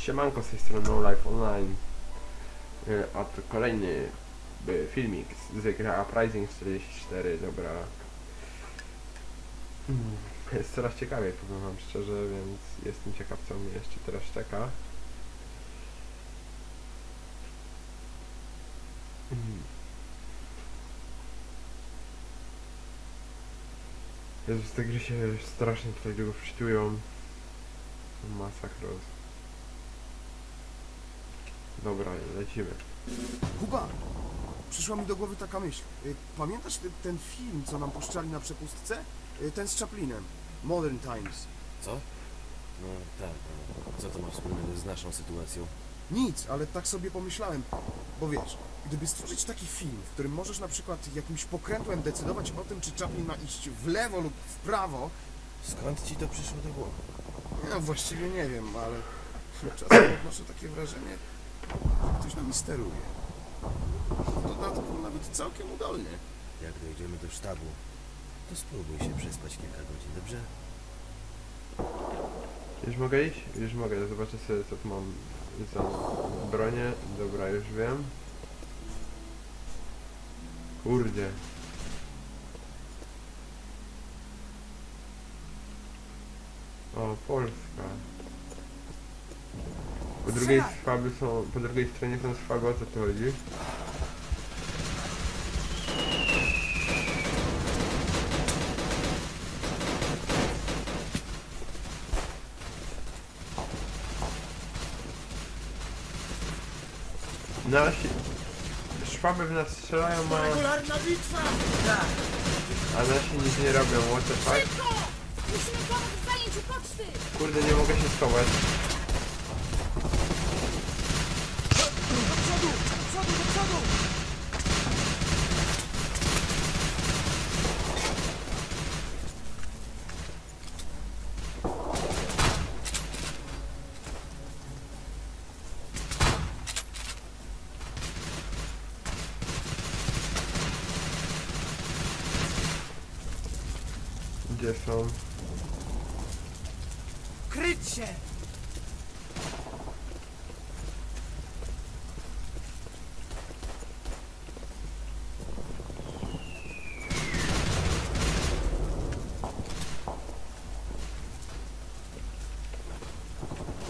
Siemanko z tej strony No Life Online. Y, A to kolejny y, filmik z- gry Uprising 44, dobra. Mm, Jest coraz ciekawiej, powiem wam szczerze, więc jestem ciekaw co mnie jeszcze teraz czeka. Mm. Jezus, te gry się strasznie tutaj długo wczytują. Masakros. Dobra, lecimy. Kuba, przyszła mi do głowy taka myśl. Y, Pamiętasz ty, ten film, co nam puszczali na przepustce? Y, Ten z Chaplinem. Modern Times. Co? No tak, no. co to ma wspólnego z naszą sytuacją? Nic, ale tak sobie pomyślałem. Bo wiesz, gdyby stworzyć taki film, w którym możesz na przykład jakimś pokrętłem decydować o tym, czy Chaplin ma iść w lewo lub w prawo, Skąd ci to przyszło do głowy? ja właściwie nie wiem, ale czasem odnoszę takie wrażenie, ktoś nami steruje. W dodatku nawet całkiem udolnie. Jak dojdziemy do sztabu, to spróbuj się przespać kilka godzin, dobrze? Już mogę iść? Już mogę, zobaczę sobie co tu mam za bronię. Dobra, już wiem. Kurde. O, Polska. Po drugiej swaby są, po drugiej stronie są swaby, o co tu chodzi? Nasi... Szwaby w nas strzelają, a, Regularna bitwa! Tak. a nasi nic nie robią, what the fuck? Szybko! Musimy pomóc poczty! Kurde, nie mogę się schować. Do przodu! Do przodu! Gdzie są? Kryć się!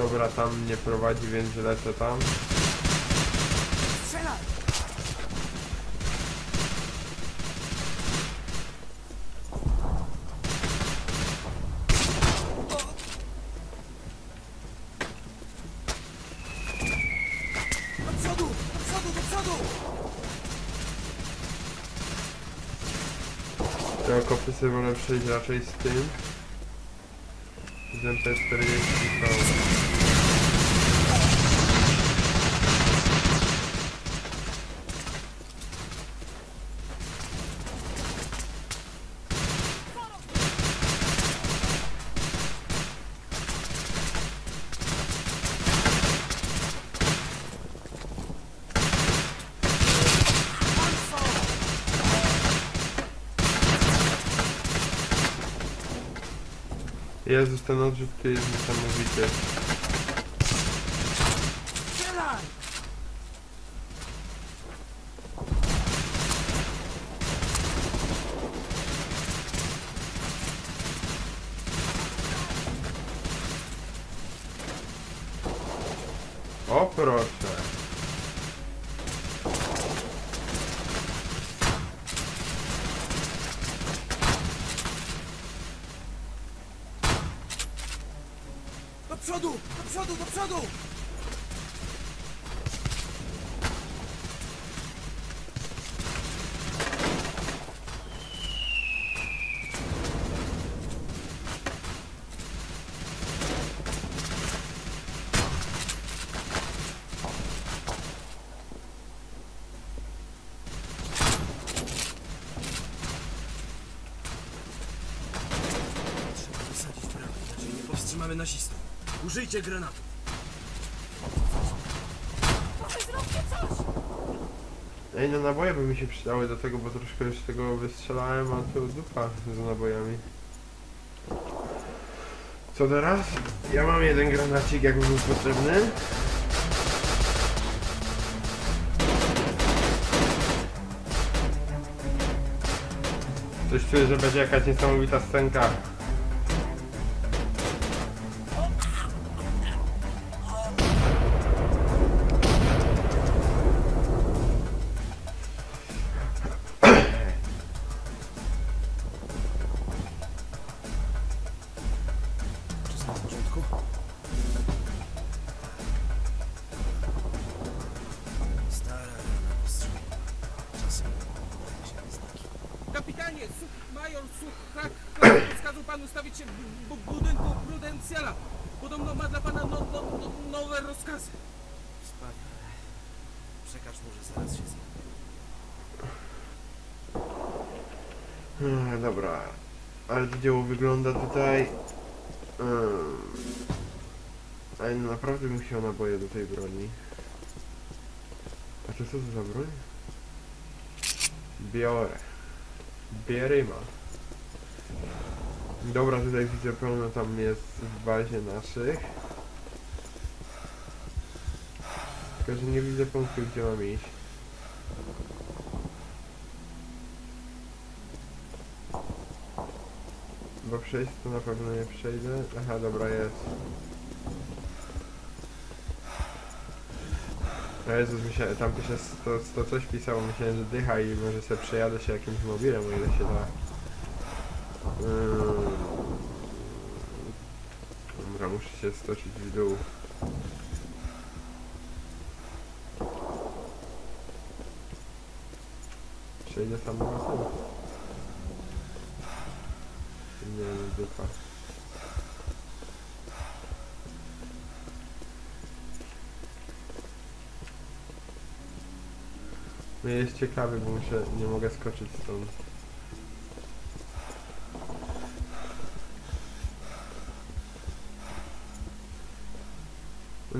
Dobra, tam nie prowadzi, więc lecę tam. Te okopy wolę przejść raczej z tym. Z MP40 są. Jezus, ten odrzut tu jest niesamowity. Przodu! Do przodu! Do przodu! Użyjcie granatów. Może zróbcie coś! Ej, no naboje by mi się przydały do tego, bo troszkę już tego wystrzelałem, a tu dupa z nabojami. Co teraz? Ja mam jeden granacik, jak był potrzebny. Coś czuję, że będzie jakaś niesamowita scenka. Się w bu- budynku Prudencjala. Podobno ma dla pana no, no, no, nowe rozkazy. Wspaniale. Przekaż mu, że zaraz się. Hmm, dobra. Ale to dzieło wygląda tutaj... Hmm. Ale naprawdę bym chciał naboje do tej broni. A to co to za broń? Biorę. Bieryma. Dobra, tutaj widzę pełno tam jest w bazie naszych. Tylko, że nie widzę punktu, gdzie mam iść. Bo przejść to na pewno nie przejdę. Aha, dobra, jest. O Jezus, myślałem, tam pisze 100, 100 coś pisało, myślałem, że dycha i może sobie przejadę się jakimś mobilem, o ile się da. Mm. Dobra, muszę się stoczyć w dół. Przejdę samolotem? Nie, no dupa. No jest ciekawy, bo muszę, nie mogę skoczyć stąd.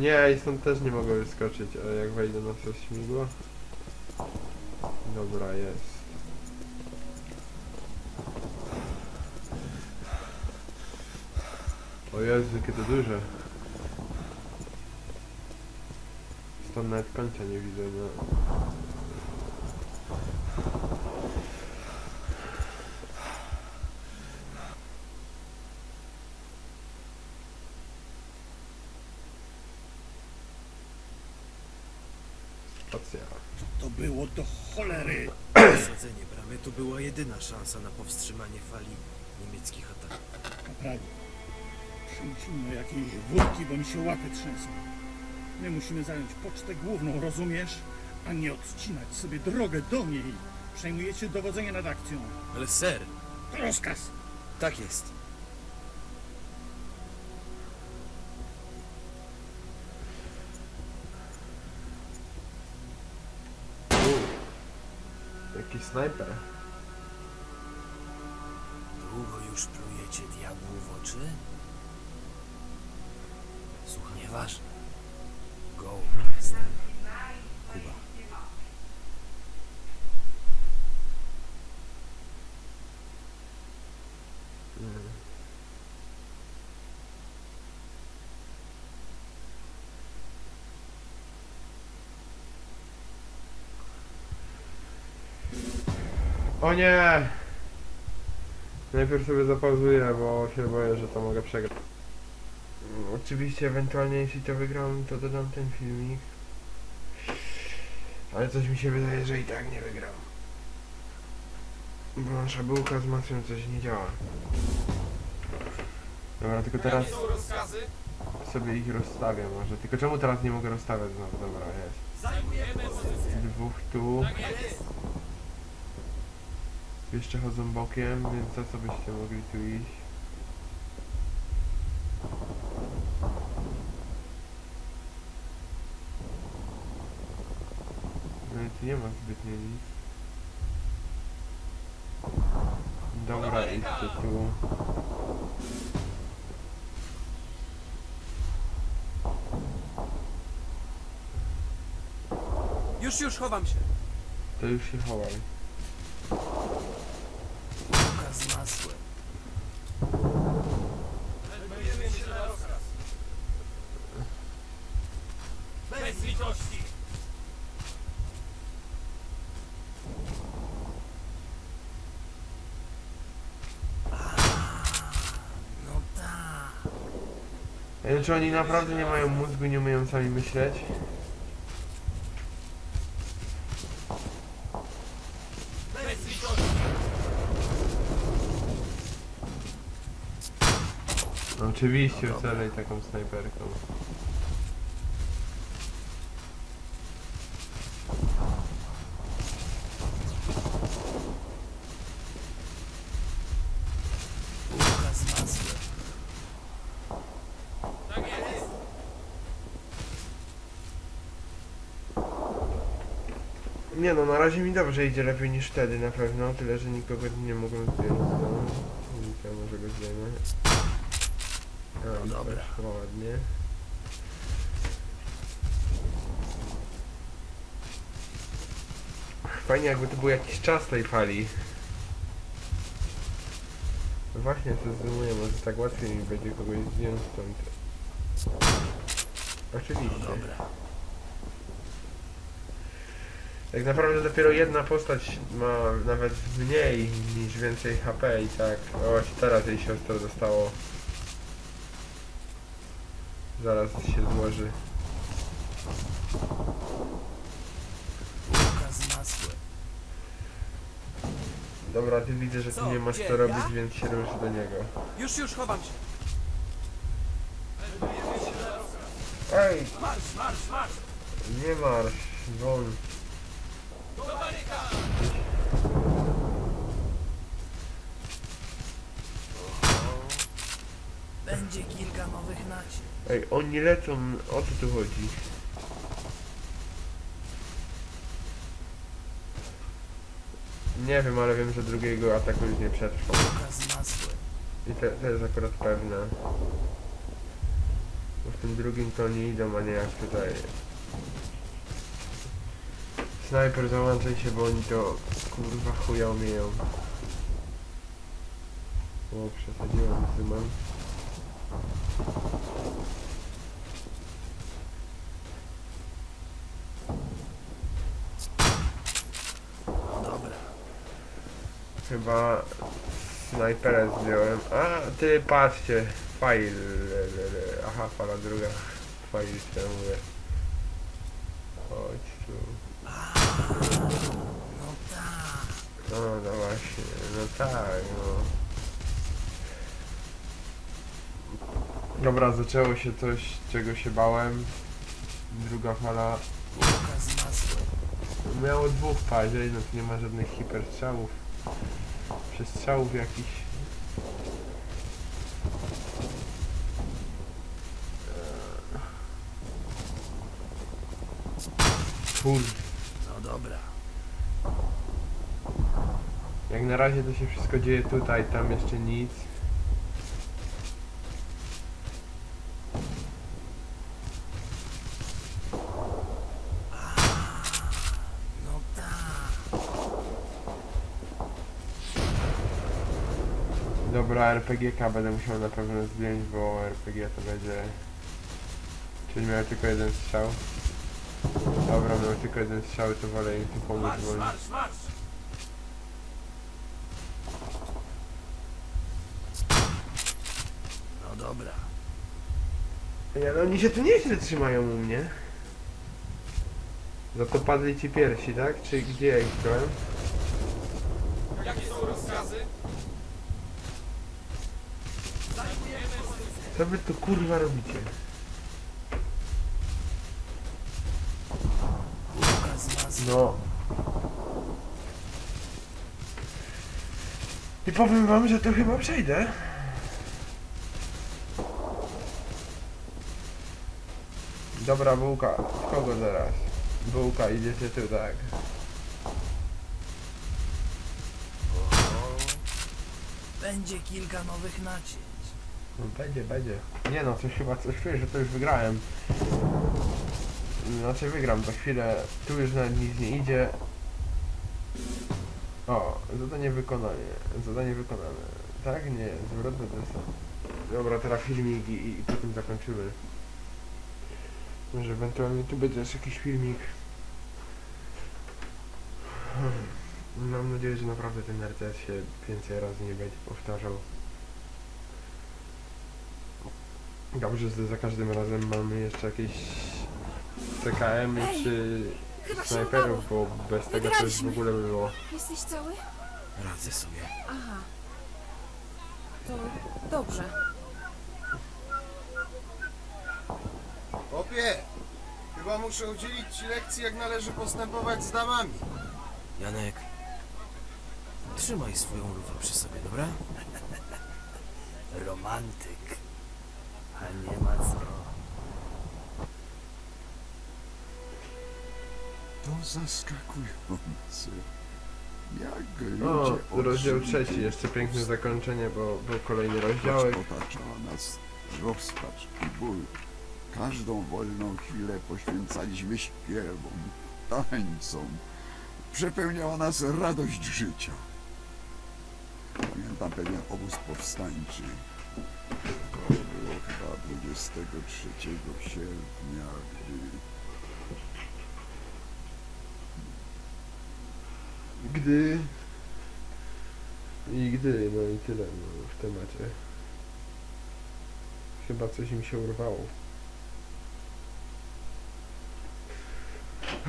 Nie, i stąd też nie mogę wyskoczyć, a jak wejdę na to śmigło? Dobra, jest. O Jezu, jakie to duże. Stąd nawet końca nie widzę, no. Stacja. To było do cholery. Osadzenie bramy to była jedyna szansa na powstrzymanie fali niemieckich ataków. Kaprali, przyjdźmy jakieś wódki, bo mi się łapy trzęsą. My musimy zająć pocztę główną, rozumiesz? A nie odcinać sobie drogę do niej. Przejmujecie dowodzenie nad akcją. Ale ser, To rozkaz. tak jest. Uuu. Jaki snajper. Już plujecie diabłu w oczy? Słuchaj, nieważne. Go jestem. Kuba. O nie! Najpierw sobie zapauzuję, bo się boję, że to mogę przegrać. Mm, Oczywiście, ewentualnie jeśli to wygram, to dodam ten filmik. Ale coś mi się wydaje, że i tak nie wygram. Bo nasza bułka z masłem coś nie działa. Dobra, tylko teraz sobie ich rozstawię może. Tylko czemu teraz nie mogę rozstawiać znowu? Dobra, jest. Dwóch tu. Jeszcze chodzą bokiem, więc za co byście mogli tu iść? No i tu nie ma zbytnio nic. Dobra, idźcie tu. Już, już, chowam się. To już się chowaj. Bułka z masłem. No tak. Wiem, czy oni naprawdę nie mają mózgu i nie umieją sami myśleć? No oczywiście, wcale taką snajperką. Bułka z masłem. Nie no, na razie mi dobrze idzie lepiej niż wtedy na pewno, tyle że nikogo nie mogłem zdjąć. No, Nika może go zdejmę. A, No dobra. poszło ładnie. Fajnie jakby to był jakiś czas tej fali. No właśnie, to zdejmuję, może tak łatwiej mi będzie kogoś zdjąć stąd. Oczywiście. Dobra. Tak naprawdę dopiero jedna postać ma nawet mniej niż więcej HP i tak. O, właśnie teraz jej siostra dostało. Zaraz się złoży. Dobra, ty widzę, że ty Co, nie masz gdzie, co ja? robić, więc się rusz do niego. Już, już, chowam się. Ej! Marsz, marsz, marsz! Nie marsz, won. Będzie kilka nowych nacień. Ej, oni lecą, o co tu chodzi? Nie wiem, ale wiem, że drugiego ataku już nie przetrwał. Masłem. I to, to jest akurat pewne. Bo w tym drugim to nie idą, a nie jak tutaj. Snajper załączaj się, bo oni to kurwa chuja umieją. O, przesadziłem z dymem. Dobra. Chyba snajpera zdjąłem. A, ty patrzcie. File. Aha, fala druga. File się mówię. Chodź tu. No tak. No, właśnie. No tak, no. Dobra, zaczęło się coś, czego się bałem. Druga fala. Miało dwóch pazie, no tu nie ma żadnych hiperstrzałów. Przestrzałów jakichś. Kurde. No dobra. Jak na razie to się wszystko dzieje tutaj, tam jeszcze nic. Dobra, RPGK będę musiał na pewno zdjąć, bo RPG to będzie... Czyli miał tylko jeden strzał. Dobra, miał tylko jeden strzał, to wolę im tu pomóc, bo... marsz, marsz! No dobra. Ja, no oni się tu nieźle trzymają u mnie. Za to padli ci piersi, tak? Czy gdzie ja ich wziąłem? Jakie są rozkazy? Co wy tu kurwa robicie? No. I powiem wam, że to chyba przejdę. Dobra, bułka. Kogo zaraz? Bułka, idziecie tu, tak. Będzie kilka nowych nacięć. No będzie, będzie. Nie no, coś chyba, coś czuję, że to już wygrałem. Znaczy wygram za chwilę. Tu już nawet nic nie idzie. O, zadanie wykonane. Zadanie wykonane. Tak? Nie, zwrotny desant. Dobra, teraz filmik i, i potem zakończymy. Może ewentualnie tu będzie też jakiś filmik. Hmm. Mam nadzieję, że naprawdę ten RTS się więcej razy nie będzie powtarzał. Dobrze, że za każdym razem mamy jeszcze jakieś TKM Ej, czy chyba się snajperów, bo bez tego to już w Wygraliśmy. ogóle by było. Jesteś cały? Radzę sobie. Aha. To dobrze. Popie! Chyba muszę udzielić ci lekcji, jak należy postępować z damami. Janek, trzymaj swoją lufę przy sobie, dobra? Romantyk. A nie ma co. To zaskakujące. Jak O, ludzie rozdział odżyli trzeci, jeszcze piękne zakończenie, bo był kolejny otaczała nas rozpacz i ból. Każdą wolną chwilę poświęcaliśmy śpiewom, tańcom. Przepełniała nas radość życia. Pamiętam pewien obóz powstańczy. To było chyba 23 sierpnia, gdy Gdy... I gdy, no i tyle no, w temacie. Chyba coś im się urwało.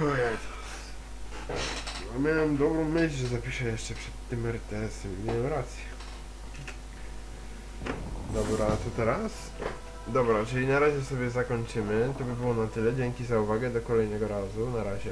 Ojej. Miałem dobrą myśl, że zapiszę jeszcze przed tym RTS-em. Miałem rację. Dobra, co teraz? Dobra, czyli na razie sobie zakończymy. To by było na tyle. Dzięki za uwagę. Do kolejnego razu. Na razie.